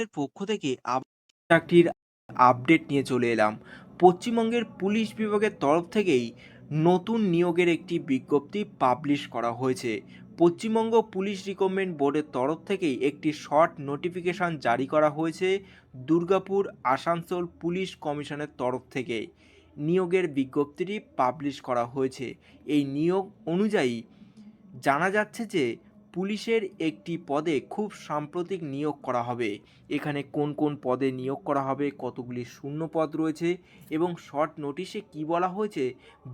চ্যানেলের পক্ষ থেকে চাকরির আপডেট নিয়ে চলে এলাম। পশ্চিমবঙ্গের পুলিশ বিভাগের তরফ থেকেই নতুন নিয়োগের একটি বিজ্ঞপ্তি পাবলিশ করা হয়েছে। পশ্চিমবঙ্গ পুলিশ রিক্রুটমেন্ট বোর্ডের তরফ থেকেই একটি শর্ট নোটিফিকেশন জারি করা হয়েছে দুর্গাপুর আসানসোল পুলিশ কমিশনের তরফ থেকে। নিয়োগের বিজ্ঞপ্তিটি পাবলিশ করা হয়েছে। এই নিয়োগ অনুযায়ী জানা যাচ্ছে যে পুলিশের একটি পদে খুব সাম্প্রতিক নিয়োগ করা হবে। এখানে কোন কোন পদে নিয়োগ করা হবে, কতগুলি শূন্য পদ রয়েছে এবং শর্ট নোটিশে কি বলা হয়েছে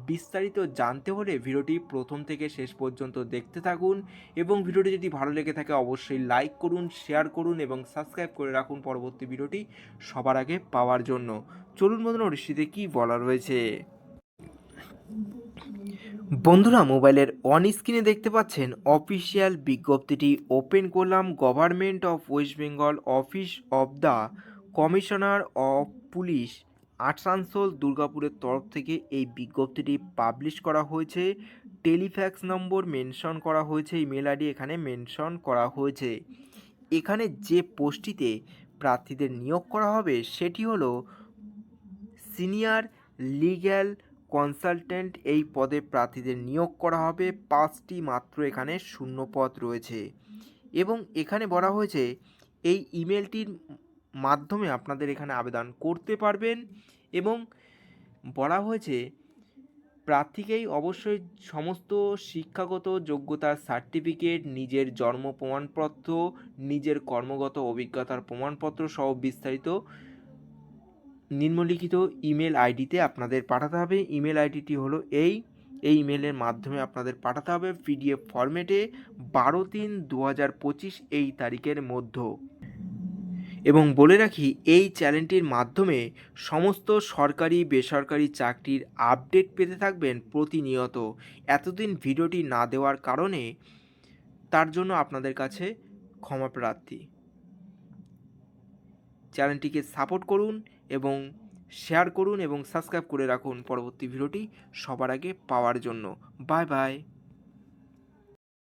বিস্তারিত জানতে হলে ভিডিওটি প্রথম থেকে শেষ পর্যন্ত দেখতে থাকুন এবং ভিডিওটি যদি ভালো লেগে থাকে অবশ্যই লাইক করুন, শেয়ার করুন এবং সাবস্ক্রাইব করে রাখুন পরবর্তী ভিডিওটি সবার আগে পাওয়ার জন্য। চলুন বন্ধুরা নোটিশটিতে কী বলা রয়েছে? বন্ধুরা, মোবাইলের অন স্ক্রিনে দেখতে পাচ্ছেন অফিসিয়াল বিজ্ঞপ্তিটি ওপেন করলাম government of West Bengal office of the commissioner of police Asansol, দুর্গাপুরের তরফ থেকে এই বিজ্ঞপ্তিটি পাবলিশ করা হয়েছে। টেলিফ্যাক্স নম্বর মেনশন করা হয়েছে ইমেল আইডি এখানে মেনশন করা হয়েছে। এখানে যে পোস্টটিতে প্রার্থীদের নিয়োগ করা হবে, সেটি হলো সিনিয়র লিগ্যাল কনসালটেন্ট এই পদে প্রার্থীদের নিয়োগ করা হবে। পাঁচটি মাত্র এখানে শূন্য পদ রয়েছে। এবং এখানে বলা হয়েছে, এই ইমেলটির মাধ্যমে আপনাদের এখানে আবেদন করতে পারবেন এবং বলা হয়েছে, প্রার্থীকেই অবশ্যই সমস্ত শিক্ষাগত যোগ্যতার সার্টিফিকেট, নিজের জন্ম প্রমাণপত্র, নিজের কর্মগত অভিজ্ঞতার প্রমাণপত্র সহ বিস্তারিত নিম্নলিখিত ইমেল আইডিতে আপনাদের পাঠাতে হবে। ইমেল আইডিটি হলো এই। এই ইমেলের মাধ্যমে আপনাদের পাঠাতে হবে পিডিএফ ফরম্যাটে বারো তিন দু হাজার পঁচিশ এই তারিখের মধ্য। এবং বলে রাখি, এই চ্যানেলটির মাধ্যমে সমস্ত সরকারি, বেসরকারি চাকরির আপডেট পেতে থাকবেন প্রতিনিয়ত। এতদিন ভিডিওটি না দেওয়ার কারণে তার জন্য আপনাদের কাছে ক্ষমা প্রার্থী। চ্যানেলটিকে সাপোর্ট করুন এবং শেয়ার করুন এবং সাবস্ক্রাইব করে রাখুন পরবর্তী ভিডিওটি সবার আগে পাওয়ার জন্য। Bye bye